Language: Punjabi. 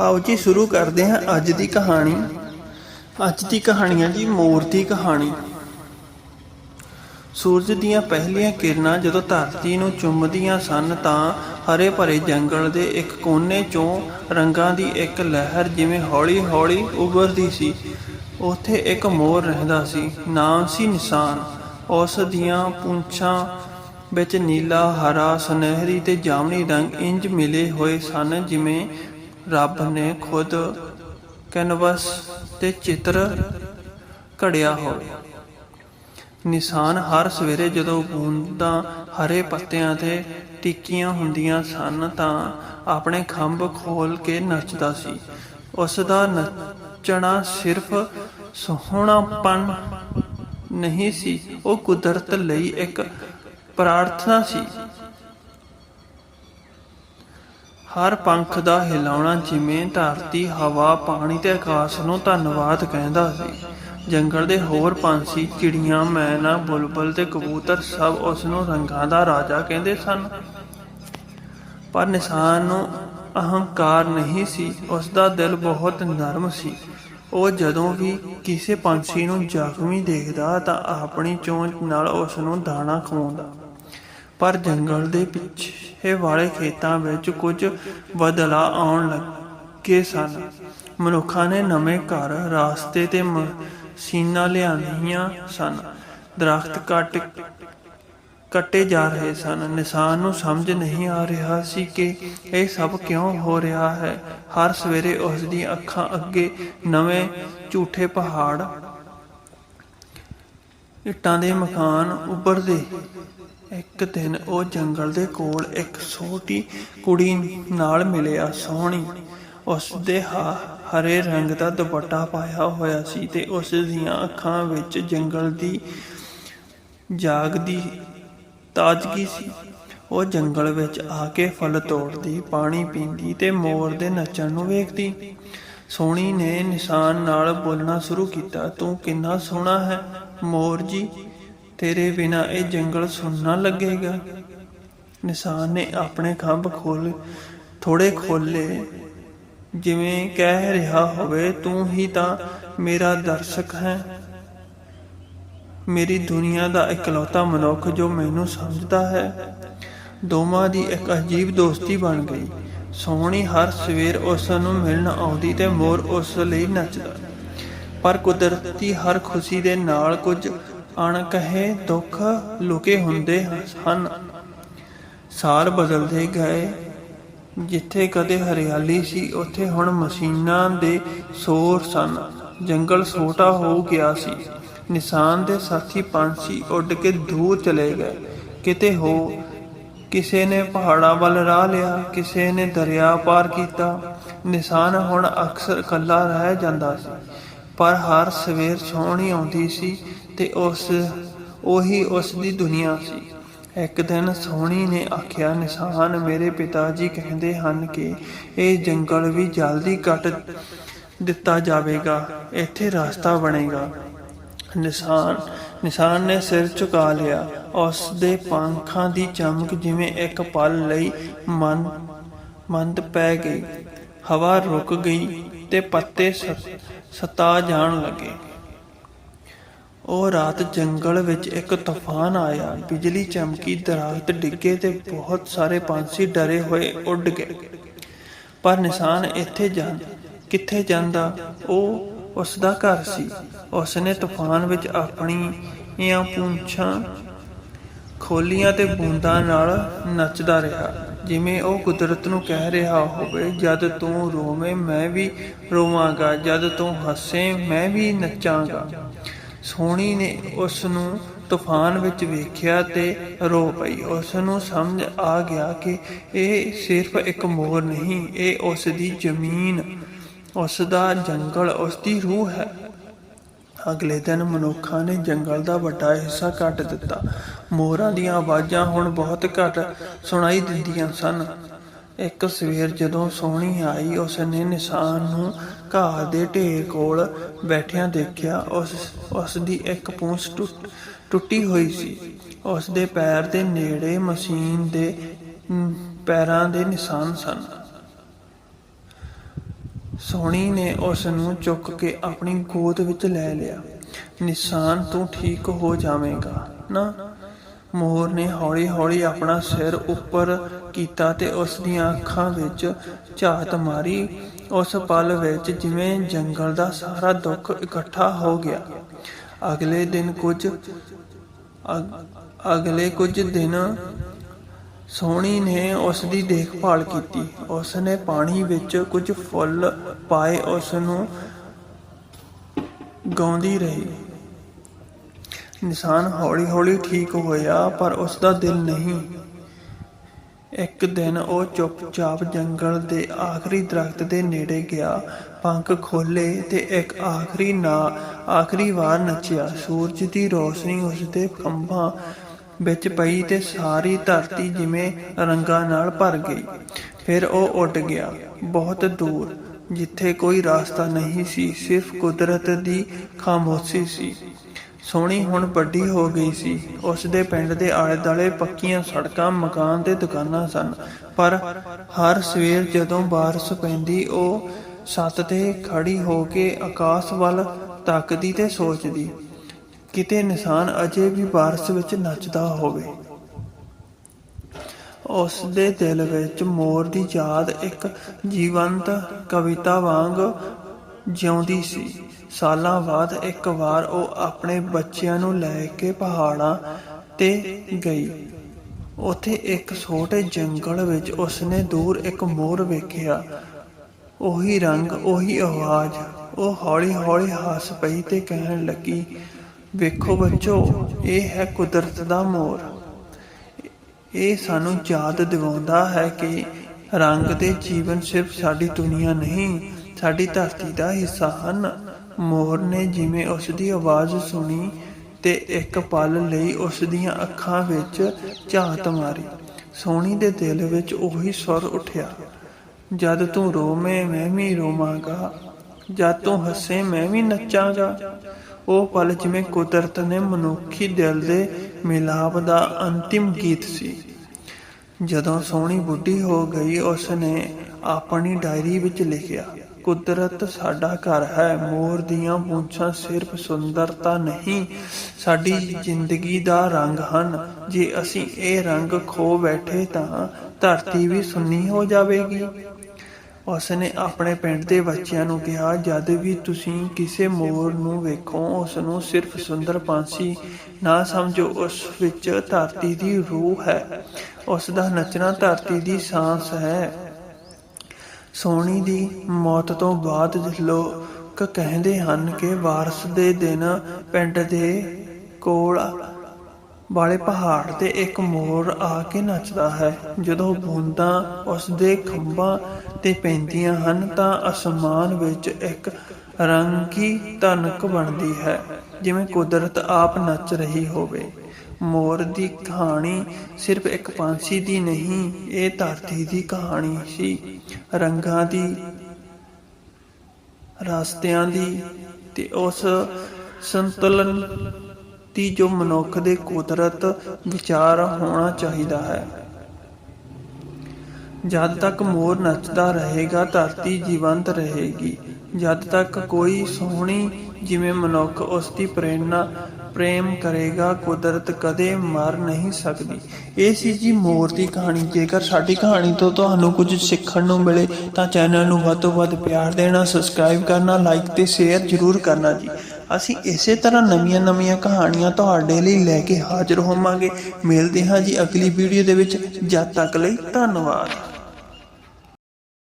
ਆਓ ਜੀ, ਸ਼ੁਰੂ ਕਰਦੇ ਹਾਂ ਅੱਜ ਦੀ ਕਹਾਣੀ। ਅੱਜ ਦੀ ਕਹਾਣੀ ਹੈ ਜੀ, ਮੋਰ ਦੀ ਕਹਾਣੀ। ਸੂਰਜ ਦੀਆਂ ਪਹਿਲੀਆਂ ਕਿਰਨਾਂ ਜਦੋਂ ਧਰਤੀ ਨੂੰ ਚੁੰਮਦੀਆਂ ਸਨ ਤਾਂ ਹਰੇ ਭਰੇ ਜੰਗਲ ਦੇ ਇੱਕ ਕੋਨੇ 'ਚੋਂ ਰੰਗਾਂ ਦੀ ਇੱਕ ਲਹਿਰ ਜਿਵੇਂ ਹੌਲੀ-ਹੌਲੀ ਉੱਭਰਦੀ ਸੀ, ਉੱਥੇ ਇੱਕ ਮੋਰ ਰਹਿੰਦਾ ਸੀ, ਨਾਮ ਸੀ ਨਿਸ਼ਾਨ। ਉਸ ਦੀਆਂ ਪੁੰਛਾਂ ਵਿੱਚ ਨੀਲਾ, ਹਰਾ, ਸੁਨਹਿਰੀ ਤੇ ਜਾਮਨੀ ਰੰਗ ਇੰਜ ਮਿਲੇ ਹੋਏ ਸਨ ਜਿਵੇਂ ਰੱਬ ਨੇ ਖੁਦ ਕੈਨਵਸ ਤੇ ਚਿੱਤਰ ਘੜਿਆ ਹੋਵੇ। ਨਿਸ਼ਾਨ ਹਰ ਸਵੇਰੇ ਜਦੋਂ ਬੂੰਦਾਂ ਹਰੇ ਪੱਤਿਆਂ ਤੇ ਟਿੱਕੀਆਂ ਹੁੰਦੀਆਂ ਸਨ ਤਾਂ ਆਪਣੇ ਖੰਭ ਖੋਲ ਕੇ ਨੱਚਦਾ ਸੀ। ਉਸ ਦਾ ਨੱਚਣਾ ਸਿਰਫ ਸੋਹਣਾਪਨ ਨਹੀਂ ਸੀ, ਉਹ ਕੁਦਰਤ ਲਈ ਇੱਕ ਪ੍ਰਾਰਥਨਾ ਸੀ। ਹਰ ਪੰਖ ਦਾ ਹਿਲਾਉਣਾ ਜਿਵੇਂ ਧਰਤੀ, ਹਵਾ, ਪਾਣੀ ਤੇ ਆਕਾਸ਼ ਨੂੰ ਧੰਨਵਾਦ ਕਹਿੰਦਾ ਸੀ। ਜੰਗਲ ਦੇ ਹੋਰ ਪੰਛੀ, ਚਿੜੀਆਂ, ਮੈਨਾ, ਬੁਲਬੁਲ ਤੇ ਕਬੂਤਰ ਸਭ ਉਸ ਨੂੰ ਰੰਗਾਂ ਦਾ ਰਾਜਾ ਕਹਿੰਦੇ ਸਨ। ਪਰ ਨਿਸ਼ਾਨ ਨੂੰ ਅਹੰਕਾਰ ਨਹੀਂ ਸੀ ਉਸ ਦਾ ਦਿਲ ਬਹੁਤ ਨਰਮ ਸੀ। ਉਹ ਜਦੋਂ ਵੀ ਕਿਸੇ ਪੰਛੀ ਨੂੰ ਜ਼ਖਮੀ ਦੇਖਦਾ ਤਾਂ ਆਪਣੀ ਚੋਂਚ ਨਾਲ ਉਸ ਨੂੰ ਦਾਣਾ ਖਵਾਉਂਦਾ। ਪਰ ਜੰਗਲ ਦੇ ਪਿੱਛੇ ਵਾਲੇ ਖੇਤਾਂ ਵਿੱਚ ਕੁਝ ਬਦਲਾ ਆਉਣ ਲੱਗੇ ਸਨ। ਮਨੁੱਖਾਂ ਨੇ ਨਵੇਂ ਘਰ, ਰਾਸਤੇ ਤੇ ਮਸ਼ੀਨਾਂ ਲਿਆਂਦੀਆਂ ਸਨ। ਦਰਖਤ ਕੱਟ ਕੱਟੇ ਜਾ ਰਹੇ ਸਨ। ਨਿਸ਼ਾਨ ਨੂੰ ਸਮਝ ਨਹੀਂ ਆ ਰਿਹਾ ਸੀ ਕਿ ਇਹ ਸਭ ਕਿਉਂ ਹੋ ਰਿਹਾ ਹੈ। ਹਰ ਸਵੇਰੇ ਉਸ ਦੀਆਂ ਅੱਖਾਂ ਅੱਗੇ ਨਵੇਂ ਝੂਠੇ ਪਹਾੜ, ਇੱਟਾਂ ਦੇ ਮਕਾਨ ਉੱਭਰਦੇ ਇੱਕ ਦਿਨ ਉਹ ਜੰਗਲ ਦੇ ਕੋਲ ਇੱਕ ਛੋਟੀ ਕੁੜੀ ਨਾਲ ਮਿਲਿਆ, ਸੋਹਣੀ। ਉਸ ਦੇ ਹਰੇ ਰੰਗ ਦਾ ਦੁਪੱਟਾ ਪਾਇਆ ਹੋਇਆ ਸੀ ਤੇ ਉਸ ਦੀਆਂ ਅੱਖਾਂ ਵਿੱਚ ਜੰਗਲ ਦੀ ਜਾਗਦੀ ਤਾਜ਼ਗੀ ਸੀ। ਉਹ ਜੰਗਲ ਵਿੱਚ ਆ ਕੇ ਫਲ ਤੋੜਦੀ, ਪਾਣੀ ਪੀਂਦੀ ਤੇ ਮੋਰ ਦੇ ਨੱਚਣ ਨੂੰ ਵੇਖਦੀ। ਸੋਹਣੀ ਨੇ ਨਿਸ਼ਾਨ ਨਾਲ ਬੋਲਣਾ ਸ਼ੁਰੂ ਕੀਤਾ, ਤੂੰ ਕਿੰਨਾ ਸੋਹਣਾ ਹੈ, ਮੋਰ ਜੀ। ਤੇਰੇ ਬਿਨਾ ਇਹ ਜੰਗਲ ਸੁਣਨਾ ਲੱਗੇਗਾ। ਨਿਸ਼ਾਨ ਨੇ ਆਪਣੇ ਖੰਭ ਖੋਲ ਥੋੜੇ ਖੋਲੇ ਜਿਵੇਂ ਕਹਿ ਰਿਹਾ ਹੋਵੇ, ਤੂੰ ਹੀ ਤਾਂ ਮੇਰਾ ਦਰਸ਼ਕ ਹੈ। ਮੇਰੀ ਦੁਨੀਆ ਦਾ ਇਕਲੌਤਾ ਮਨੁੱਖ ਜੋ ਮੈਨੂੰ ਸਮਝਦਾ ਹੈ। ਦੋਵਾਂ ਦੀ ਇੱਕ ਅਜੀਬ ਦੋਸਤੀ ਬਣ ਗਈ। ਸੋਹਣੀ ਹਰ ਸਵੇਰ ਉਸ ਨੂੰ ਮਿਲਣ ਆਉਂਦੀ ਤੇ ਮੋਰ ਉਸ ਲਈ ਨੱਚਦਾ। ਪਰ ਕੁਦਰਤੀ ਹਰ ਖੁਸ਼ੀ ਦੇ ਨਾਲ ਕੁਝ ਅਣਕਹੇ ਦੁੱਖ ਲੁਕੇ ਹੁੰਦੇ ਹਨ। ਸਾਲ ਬਦਲਦੇ ਗਏ। ਜਿੱਥੇ ਕਦੇ ਹਰਿਆਲੀ ਸੀ, ਉੱਥੇ ਹੁਣ ਮਸ਼ੀਨਾਂ ਦੇ ਸ਼ੋਰ ਸਨ। ਜੰਗਲ ਛੋਟਾ ਹੋ ਗਿਆ ਸੀ। ਨਿਸ਼ਾਨ ਦੇ ਸਾਥੀ ਪੰਛੀ ਉੱਡ ਕੇ ਦੂਰ ਚਲੇ ਗਏ। ਕਿਤੇ ਹੋ, ਕਿਸੇ ਨੇ ਪਹਾੜਾਂ ਵੱਲ ਰਾਹ ਲਿਆ, ਕਿਸੇ ਨੇ ਦਰਿਆ ਪਾਰ ਕੀਤਾ। ਨਿਸ਼ਾਨ ਹੁਣ ਅਕਸਰ ਇਕੱਲਾ ਰਹਿ ਜਾਂਦਾ ਸੀ। ਪਰ ਹਰ ਸਵੇਰ ਸੋਹਣੀ ਆਉਂਦੀ ਸੀ ਤੇ ਉਸ, ਉਹੀ ਉਸ ਦੀ ਦੁਨੀਆ ਸੀ। ਇੱਕ ਦਿਨ ਸੋਹਣੀ ਨੇ ਆਖਿਆ, ਨਿਸ਼ਾਨ, ਮੇਰੇ ਪਿਤਾ ਜੀ ਕਹਿੰਦੇ ਹਨ ਕਿ ਇਹ ਜੰਗਲ ਵੀ ਜਲਦੀ ਕੱਟ ਦਿੱਤਾ ਜਾਵੇਗਾ, ਇੱਥੇ ਰਸਤਾ ਬਣੇਗਾ। ਨਿਸ਼ਾਨ ਨਿਸ਼ਾਨ ਨੇ ਸਿਰ ਝੁਕਾ ਲਿਆ। ਉਸ ਦੇ ਪੰਖਾਂ ਦੀ ਚਮਕ ਜਿਵੇਂ ਇੱਕ ਪਲ ਲਈ ਮਨ, ਮੰਦ ਪੈ ਗਈ। ਹਵਾ ਰੁਕ ਗਈ ਤੇ ਪੱਤੇ ਸ- ਸਤਾ ਜਾਣ ਲੱਗੇ। ਉਹ ਰਾਤ ਜੰਗਲ ਵਿੱਚ ਇੱਕ ਤੂਫਾਨ ਆਇਆ। ਬਿਜਲੀ ਚਮਕੀ, ਦਰਖਤ ਡਿੱਗੇ ਤੇ ਬਹੁਤ ਸਾਰੇ ਪੰਛੀ ਡਰੇ ਹੋਏ ਉੱਡ ਗਏ। ਪਰ ਨਿਸ਼ਾਨ ਇੱਥੇ ਜਾਂ, ਕਿੱਥੇ ਜਾਂਦਾ, ਉਹ ਉਸ ਦਾ ਘਰ ਸੀ। ਉਸ ਨੇ ਤੂਫਾਨ ਵਿੱਚ ਆਪਣੀਆਂ ਪੂੰਛਾਂ ਖੋਲੀਆਂ ਤੇ ਬੂੰਦਾਂ ਨਾਲ ਨੱਚਦਾ ਰਿਹਾ। ਜਿਵੇਂ ਉਹ ਕੁਦਰਤ ਨੂੰ ਕਹਿ ਰਿਹਾ ਹੋਵੇ, ਜਦ ਤੂੰ ਰੋਵੇਂ, ਮੈਂ ਵੀ ਰੋਵਾਂਗਾ। ਜਦ ਤੂੰ ਹੱਸੇ, ਮੈਂ ਵੀ ਨੱਚਾਂਗਾ। ਸੋਹਣੀ ਨੇ ਉਸ ਨੂੰ ਤੂਫਾਨ ਵਿੱਚ ਵੇਖਿਆ ਤੇ ਰੋ ਪਈ। ਉਸ ਨੂੰ ਸਮਝ ਆ ਗਿਆ ਕਿ ਇਹ ਸਿਰਫ ਇੱਕ ਮੋਰ ਨਹੀਂ, ਇਹ ਉਸ ਦੀ ਜ਼ਮੀਨ। ਉਸ ਦਾ ਜੰਗਲ ਉਸ ਦੀ ਰੂਹ ਹੈ। ਅਗਲੇ ਦਿਨ ਮਨੁੱਖਾਂ ਨੇ ਜੰਗਲ ਦਾ ਵੱਡਾ ਹਿੱਸਾ ਕੱਟ ਦਿੱਤਾ। ਮੋਰਾਂ ਦੀਆਂ ਆਵਾਜ਼ਾਂ ਹੁਣ ਬਹੁਤ ਘੱਟ ਸੁਣਾਈ ਦਿੰਦੀਆਂ ਸਨ। ਇੱਕ ਸਵੇਰ ਜਦੋਂ ਸੋਹਣੀ ਆਈ ਉਸ ਨੇ ਨਿਸ਼ਾਨ ਨੂੰ ਘਾਹ ਦੇ ਢੇਰ ਕੋਲ ਬੈਠਿਆਂ ਦੇਖਿਆ। ਉਸ ਉਸ ਦੀ ਇੱਕ ਪੂੰਛ ਟੁੱਟ- ਟੁੱਟੀ ਹੋਈ ਸੀ। ਉਸ ਦੇ ਪੈਰ ਦੇ ਨੇੜੇ ਮਸ਼ੀਨ ਦੇ ਪੈਰਾਂ ਦੇ ਨਿਸ਼ਾਨ ਸਨ। ਸੋਹਣੀ ਨੇ ਉਸ ਨੂੰ ਚੁੱਕ ਕੇ ਆਪਣੀ ਗੋਦ ਵਿੱਚ ਲੈ ਲਿਆ। ਨਿਸ਼ਾਨ ਤੂੰ ਠੀਕ ਹੋ ਜਾਵੇਂਗਾ, ਨਾ? ਮੋਰ ਨੇ ਹੌਲੀ-ਹੌਲੀ ਆਪਣਾ ਸਿਰ ਉੱਪਰ ਕੀਤਾ ਤੇ ਉਸ ਦੀਆਂ ਅੱਖਾਂ ਵਿੱਚ ਝਾਤ ਮਾਰੀ। ਉਸ ਪਲ ਵਿੱਚ ਜਿਵੇਂ ਜੰਗਲ ਦਾ ਸਾਰਾ ਦੁੱਖ ਇਕੱਠਾ ਹੋ ਗਿਆ। ਅਗਲੇ ਦਿਨ ਕੁਝ ਅਗਲੇ ਕੁਝ ਦਿਨ ਸੋਹਣੀ ਨੇ ਉਸ ਦੀ ਦੇਖਭਾਲ ਕੀਤੀ। ਉਸ ਨੇ ਪਾਣੀ ਵਿੱਚ ਕੁਝ ਫੁੱਲ ਪਾਏ, ਉਸ ਨੂੰ ਗਾਉਂਦੀ ਰਹੀ। ਇਨਸਾਨ ਹੌਲੀ-ਹੌਲੀ ਠੀਕ ਹੋਇਆ, ਪਰ ਉਸ ਦਾ ਦਿਲ ਨਹੀਂ। ਇੱਕ ਦਿਨ ਉਹ ਚੁੱਪਚਾਪ ਜੰਗਲ ਦੇ ਆਖਰੀ ਦਰਖਤ ਦੇ ਨੇੜੇ ਗਿਆ। ਪੰਖ ਖੋਲੇ ਤੇ ਇੱਕ ਆਖਰੀ ਨਾ, ਆਖਰੀ ਵਾਰ ਨੱਚਿਆ। ਸੂਰਜ ਦੀ ਰੋਸ਼ਨੀ ਉਸ ਦੇ ਖੰਭਾਂ ਵਿੱਚ ਪਈ ਤੇ ਸਾਰੀ ਧਰਤੀ ਜਿਵੇਂ ਰੰਗਾਂ ਨਾਲ ਭਰ ਗਈ। ਫਿਰ ਉਹ ਉੱਡ ਗਿਆ, ਬਹੁਤ ਦੂਰ, ਜਿੱਥੇ ਕੋਈ ਰਾਸਤਾ ਨਹੀਂ ਸੀ, ਸਿਰਫ ਕੁਦਰਤ ਦੀ ਖਾਮੋਸ਼ੀ ਸੀ। ਸੋਹਣੀ ਹੁਣ ਵੱਡੀ ਹੋ ਗਈ ਸੀ। ਉਸ ਦੇ ਪਿੰਡ ਦੇ ਆਲੇ-ਦੁਆਲੇ ਪੱਕੀਆਂ ਸੜਕਾਂ, ਮਕਾਨ ਤੇ ਦੁਕਾਨਾਂ ਸਨ। ਪਰ ਹਰ ਸਵੇਰ ਜਦੋਂ ਬਾਰਿਸ਼ ਪੈਂਦੀ, ਉਹ ਛੱਤ ਤੇ ਖੜੀ ਹੋ ਕੇ ਆਕਾਸ਼ ਵੱਲ ਤੱਕਦੀ ਤੇ ਸੋਚਦੀ, ਕਿਤੇ ਨਿਸ਼ਾਨ ਅਜੇ ਵੀ ਬਾਰਿਸ਼ ਵਿੱਚ ਨੱਚਦਾ ਹੋਵੇ। ਉਸ ਦੇ ਦਿਲ ਵਿੱਚ ਮੋਰ ਦੀ ਯਾਦ ਇੱਕ ਜੀਵੰਤ ਕਵਿਤਾ ਵਾਂਗ ਜਿਉਂਦੀ ਸੀ। ਸਾਲਾਂ ਬਾਅਦ ਇੱਕ ਵਾਰ ਉਹ ਆਪਣੇ ਬੱਚਿਆਂ ਨੂੰ ਲੈ ਕੇ ਪਹਾੜਾਂ ਤੇ ਗਈ। ਉੱਥੇ ਇੱਕ ਛੋਟੇ ਜੰਗਲ ਵਿੱਚ ਉਸਨੇ ਦੂਰ ਇੱਕ ਮੋਰ ਵੇਖਿਆ। ਉਹੀ ਰੰਗ, ਉਹੀ ਆਵਾਜ਼, ਉਹ ਹੌਲੀ-ਹੌਲੀ ਹੱਸ ਪਈ ਤੇ ਕਹਿਣ ਲੱਗੀ, ਵੇਖੋ ਬੱਚੋ, ਇਹ ਹੈ ਕੁਦਰਤ ਦਾ ਮੋਰ। ਇਹ ਸਾਨੂੰ ਯਾਦ ਦਿਵਾਉਂਦਾ ਹੈ ਕਿ ਰੰਗ ਦੇ ਜੀਵਨ ਸਿਰਫ ਸਾਡੀ ਦੁਨੀਆ ਨਹੀਂ, ਸਾਡੀ ਧਰਤੀ ਦਾ ਹਿੱਸਾ ਹਨ। ਮੋਰ ਨੇ ਜਿਵੇਂ ਉਸ ਦੀ ਆਵਾਜ਼ ਸੁਣੀ ਤੇ ਇੱਕ ਪਲ ਲਈ ਉਸ ਦੀਆਂ ਅੱਖਾਂ ਵਿੱਚ ਝਾਤ ਮਾਰੀ। ਸੋਹਣੀ ਦੇ ਦਿਲ ਵਿੱਚ ਉਹੀ ਸੁਰ ਉੱਠਿਆ। ਜਦ ਤੂੰ ਰੋਵੇਂ ਮੈਂ ਵੀ ਰੋਵਾਂਗਾ। ਜਦ ਤੂੰ ਹੱਸੇ ਮੈਂ ਵੀ ਨੱਚਾਂਗਾ। ਉਹ ਪਲ ਜਿਵੇਂ ਕੁਦਰਤ ਨੇ ਮਨੁੱਖੀ ਦਿਲ ਦੇ ਮਿਲਾਪ ਦਾ ਅੰਤਿਮ ਗੀਤ ਸੀ। ਜਦੋਂ ਸੋਹਣੀ ਬੁੱਢੀ ਹੋ ਗਈ ਉਸ ਨੇ ਆਪਣੀ ਡਾਇਰੀ ਵਿੱਚ ਲਿਖਿਆ, ਕੁਦਰਤ ਸਾਡਾ ਘਰ ਹੈ, ਮੋਰ ਦੀਆਂ ਪੂੰਛਾਂ ਸਿਰਫ ਸੁੰਦਰਤਾ ਨਹੀਂ, ਸਾਡੀ ਜ਼ਿੰਦਗੀ ਦਾ ਰੰਗ ਹਨ। ਜੇ ਅਸੀਂ ਇਹ ਰੰਗ ਖੋ ਬੈਠੇ ਤਾਂ ਧਰਤੀ ਵੀ ਸੁੰਨੀ ਹੋ ਜਾਵੇਗੀ। ਉਸਨੇ ਆਪਣੇ ਪਿੰਡ ਦੇ ਬੱਚਿਆਂ ਨੂੰ ਕਿਹਾ, ਜਦ ਵੀ ਤੁਸੀਂ ਕਿਸੇ ਮੋਰ ਨੂੰ ਵੇਖੋ ਉਸ ਨੂੰ ਸਿਰਫ ਸੁੰਦਰ ਪੰਛੀ ਨਾ ਸਮਝੋ, ਉਸ ਵਿੱਚ ਧਰਤੀ ਦੀ ਰੂਹ ਹੈ। ਉਸ ਦਾ ਨੱਚਣਾ ਧਰਤੀ ਦੀ ਸਾਂਸ ਹੈ। ਸੋਹਣੀ ਦੀ ਮੌਤ ਤੋਂ ਬਾਅਦ ਲੋਕ ਕਹਿੰਦੇ ਹਨ ਕਿ ਵਾਰਸ ਦੇ ਦਿਨ ਪਿੰਡ ਦੇ ਕੋਲ ਵਾਲੇ ਪਹਾੜ ਤੇ ਇੱਕ ਮੋਰ ਆ ਕੇ ਨੱਚਦਾ ਹੈ। ਜਦੋਂ ਬੂੰਦਾਂ ਉਸ ਦੇ ਖੰਭਾਂ ਤੇ ਪੈਂਦੀਆਂ ਹਨ ਤਾਂ ਅਸਮਾਨ ਵਿੱਚ ਇੱਕ ਰੰਗੀ ਧਨਕ ਬਣਦੀ ਹੈ, ਜਿਵੇਂ ਕੁਦਰਤ ਆਪ ਨੱਚ ਰਹੀ ਹੋਵੇ। ਮੋਰ ਦੀ ਕਹਾਣੀ ਸਿਰਫ ਇੱਕ ਪੰਛੀ ਦੀ ਨਹੀਂ, ਇਹ ਧਰਤੀ ਦੀ ਕਹਾਣੀ ਸੀ। ਰੰਗਾਂ ਦੀ, ਰਸਤਿਆਂ ਦੀ ਤੇ ਉਸ ਸੰਤੁਲਨ ਦੀ ਜੋ ਮਨੁੱਖ ਦੇ ਕੁਦਰਤ ਵਿਚਾਰ ਹੋਣਾ ਚਾਹੀਦਾ ਹੈ। ਜਦ ਤੱਕ ਮੋਰ ਨੱਚਦਾ ਰਹੇਗਾ, ਧਰਤੀ ਜੀਵੰਤ ਰਹੇਗੀ। ਜਦ ਤੱਕ ਕੋਈ ਸੋਹਣੀ, ਜਿਵੇਂ ਮਨੁੱਖ ਉਸ ਦੀ ਪ੍ਰੇਰਣਾ ਪ੍ਰੇਮ ਕਰੇਗਾ, ਕੁਦਰਤ ਕਦੇ ਮਰ ਨਹੀਂ ਸਕਦੀ। ਇਹ ਸੀ ਜੀ ਮੋਰ ਦੀ ਕਹਾਣੀ। ਜੇਕਰ ਸਾਡੀ ਕਹਾਣੀ ਤੋਂ ਤੁਹਾਨੂੰ ਕੁਝ ਸਿੱਖਣ ਨੂੰ ਮਿਲੇ, ਤਾਂ ਚੈਨਲ ਨੂੰ ਵੱਧ ਤੋਂ ਵੱਧ ਪਿਆਰ ਦੇਣਾ, ਸਬਸਕ੍ਰਾਈਬ ਕਰਨਾ, ਲਾਈਕ ਤੇ ਸ਼ੇਅਰ ਜ਼ਰੂਰ ਕਰਨਾ ਜੀ। ਅਸੀਂ ਇਸੇ ਤਰ੍ਹਾਂ ਨਵੀਆਂ-ਨਵੀਆਂ ਕਹਾਣੀਆਂ ਤੁਹਾਡੇ ਲਈ ਲੈ ਕੇ ਹਾਜ਼ਰ ਹੋਵਾਂਗੇ। ਮਿਲਦੇ ਹਾਂ ਜੀ ਅਗਲੀ ਵੀਡੀਓ ਦੇ ਵਿੱਚ। ਜਦ ਤੱਕ ਲਈ ਧੰਨਵਾਦ।